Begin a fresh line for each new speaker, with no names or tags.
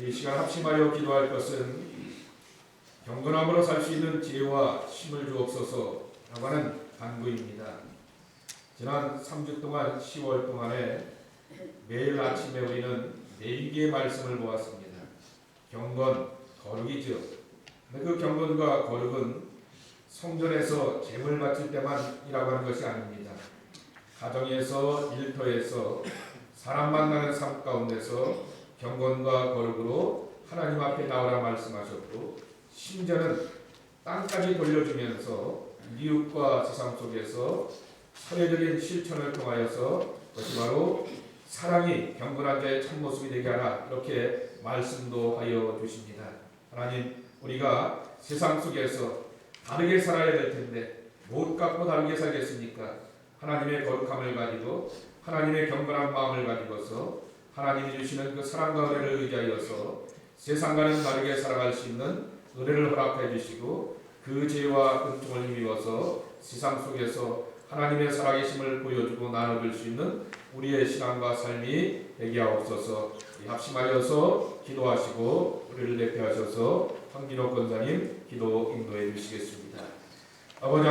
이 시간 합심하여 기도할 것은 경건함으로 살 수 있는 지혜와 힘을 주옵소서 라고 하는 간구입니다. 지난 3주 동안 10월 동안에 매일 아침에 우리는 네 개의 말씀을 보았습니다. 경건, 거룩이죠. 그 경건과 거룩은 성전에서 제물 바칠 때만이라고 하는 것이 아닙니다. 가정에서 일터에서 사람 만나는 삶 가운데서 경건과 거룩으로 하나님 앞에 나오라 말씀하셨고 심지어는 땅까지 돌려주면서 미국과 세상 속에서 사회적인 실천을 통하여서 그것이 바로 사랑이 경건한 자의 첫 모습이 되게 하라 이렇게 말씀도 하여 주십니다. 하나님 우리가 세상 속에서 다르게 살아야 될 텐데 못 갖고 다르게 살겠습니까? 하나님의 거룩함을 가지고 하나님의 경건한 마음을 가지고서 하나님이 주시는 그 사랑과 은혜를 의지하여서 세상과는 다르게 살아갈 수 있는 은혜를 허락해 주시고 그 죄와 은총을 힘입어서 세상 속에서 하나님의 살아계심을 보여주고 나눠줄 수 있는 우리의 신앙과 삶이 되게 하옵소서 이 합심하여서 기도하시고 우리를 대표하셔서 황민호 권사님 기도 인도해 주시겠습니다. 아버지